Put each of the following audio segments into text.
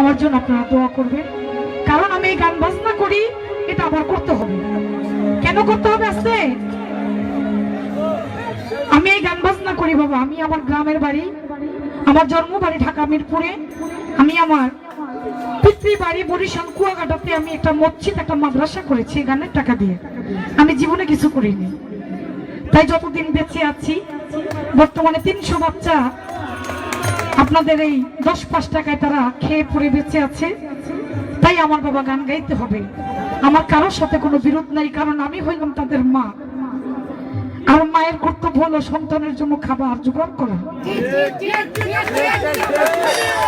আমার জন্য আপনারা দোয়া করবেন। কারণ আমি এই গান বাজনা করি, এটা আবার করতে হবে। কেন করতে হবে আসতে আমি এই গান বাজনা করি বাবা, আমি আমার গ্রামের বাড়ি, আমার জন্ম বাড়ি ঢাকা মিরপুরে। আমি আমার পিতৃ বাড়ি বরিশাল, কুয়াকাটাতে আমি একটা মসজিদ, একটা মাদ্রাসা করেছি গানের টাকা দিয়ে। আমি জীবনে কিছু করিনি। তাই যতদিন বেঁচে আছি, বর্তমানে তিনশো বাচ্চা আপনাদের এই দশ পাঁচ টাকায় তারা খেয়ে পড়ে বেঁচে আছে। তাই আমার বাবা গান গাইতে হবে। আমার কারোর সাথে কোনো বিরোধ নাই, কারণ আমি হইলাম তাদের মা। আর মায়ের কর্তব্য হলো সন্তানের জন্য খাবার জোগাড় করা।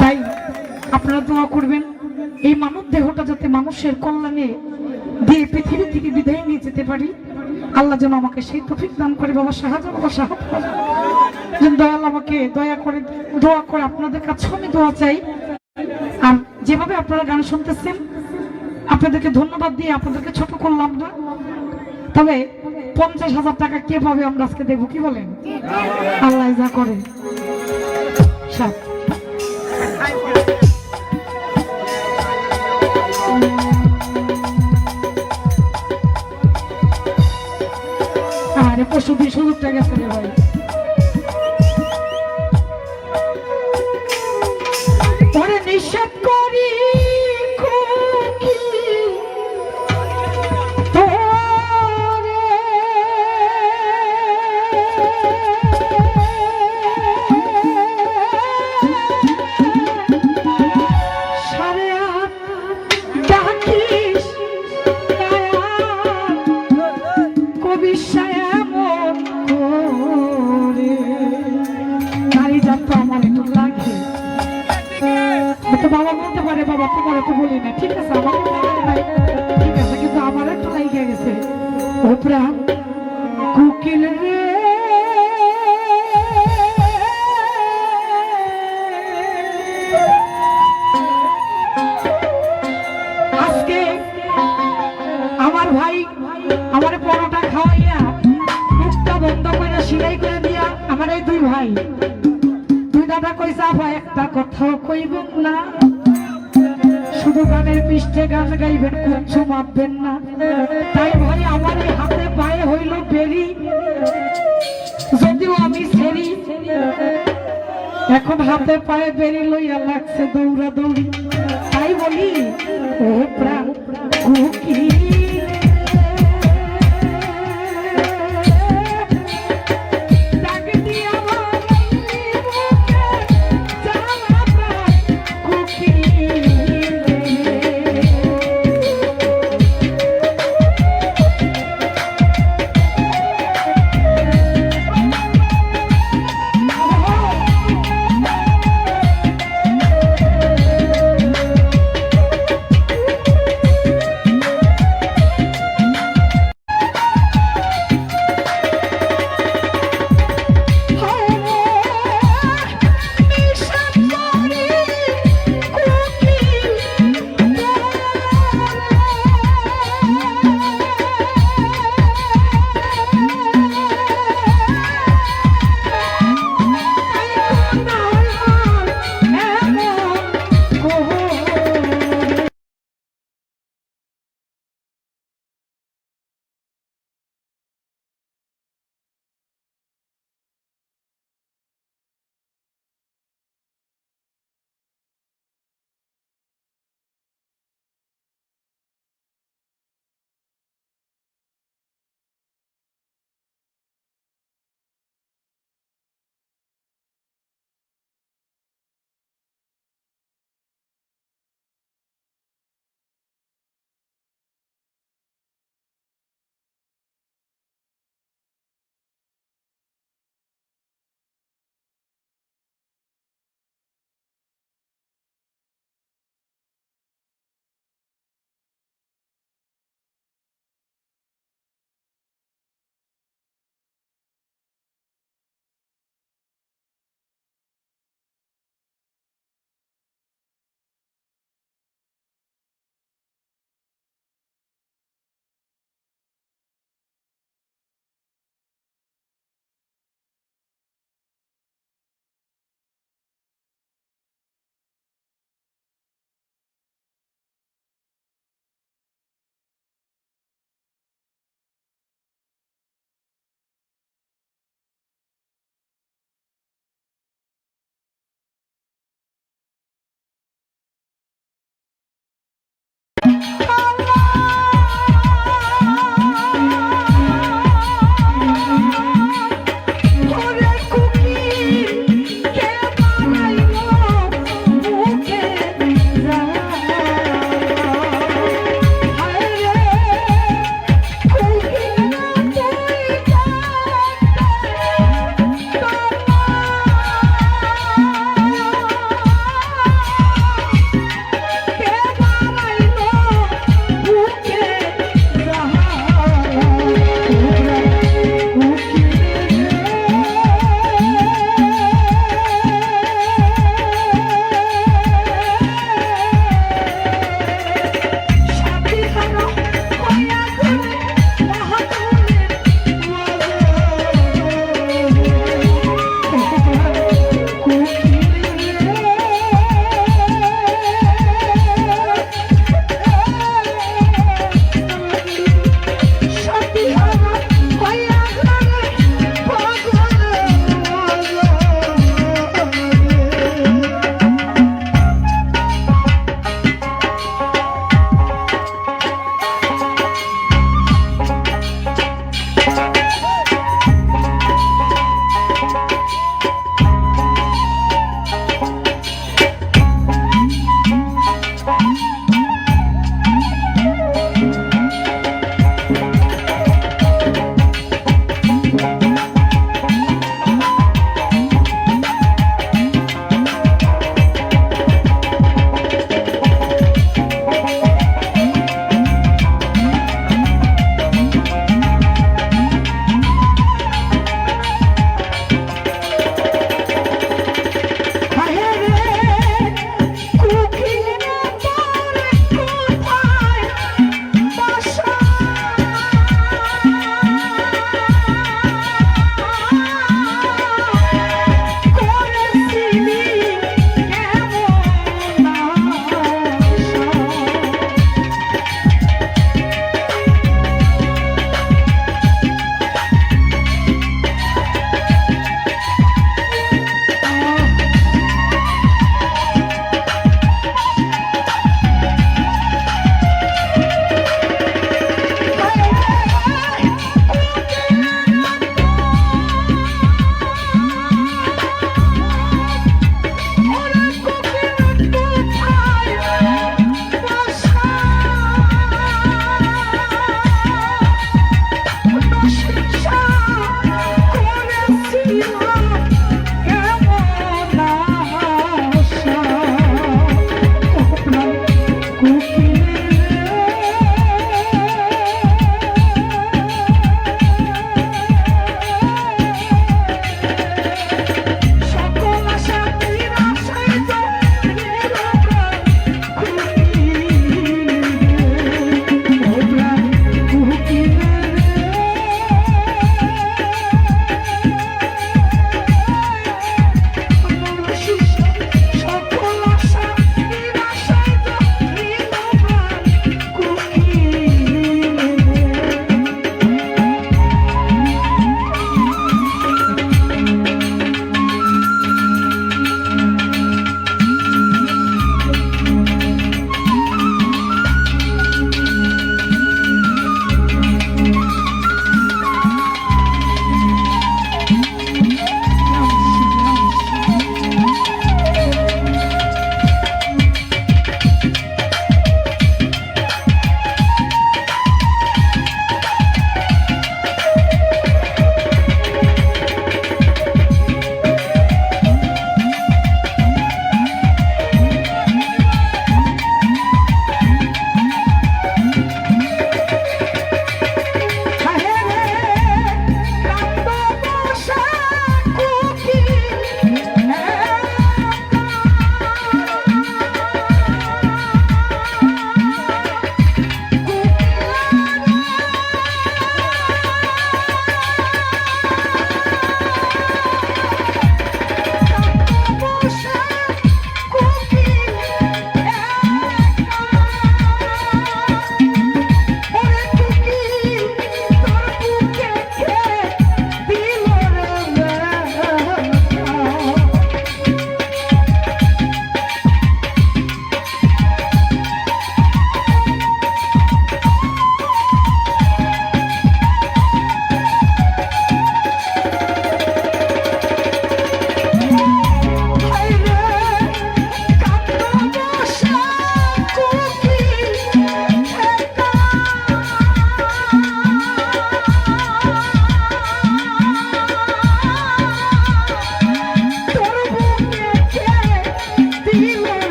তাই আপনারা দোয়া করবেন, এই মানব দেহটা যাতে মানুষের কল্যাণে দিয়ে পৃথিবী থেকে বিদায় নিয়ে যেতে পারি। আল্লাহ যেন আমাকে সেই তফিক দান করে, বাবা সাহায্য বাবা সাহায্য। দয়াল আমাকে দয়া করে, দোয়া করে আপনাদের কাছেও আমি দোয়া চাই। আর যেভাবে আপনারা গান শুনতেছেন, আপনাদেরকে ধন্যবাদ দিয়ে আপনাদেরকে ছোট করলাম না। তবে পঞ্চাশ হাজার টাকা কে পাবে আমরা আজকে দেবো কি বলেন? আল্লাহ যা করে। আরে পশু দিয়ে সুযোগটা গেছে রে ভাই। তো বলি না। ঠিক আছে আমার। ঠিক আছে, কিন্তু আমার একটু লাইগে গেছে। ও কুকিল রে। আজকে আমার ভাই আমার পরোটা খাওয়াইয়া মুখটা বন্ধ করে সিলাই করে দিয়া আমার দুই ভাই। দুই দাদা কইসা ভাই একটা কথাও কইব না। গানের পৃষ্ঠে গান গাইবেন কুঞ্চু মাপবেন না। তাই ভাই, আমার হাতে পায়ে হইল বেরি যদিও আমি এখন হাতে পায়ে বেরি লইয়া লাগছে দৌড়া দৌড়ি তাই বলি, ও প্রাণ কুকি